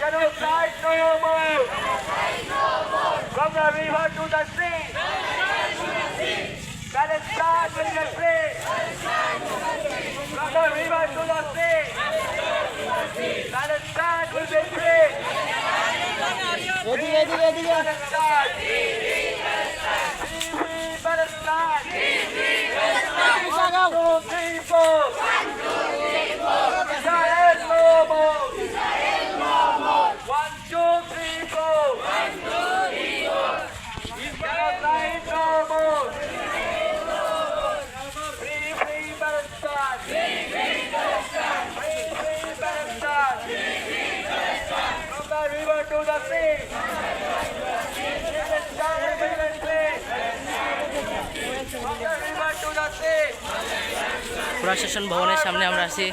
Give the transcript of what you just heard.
Cannot fight no more. From the river to the sea. Palestine to the sea. From the river to the sea. Palestine will be free. Palestine. প্রশাসন ভবনের সামনে আমরা আছি।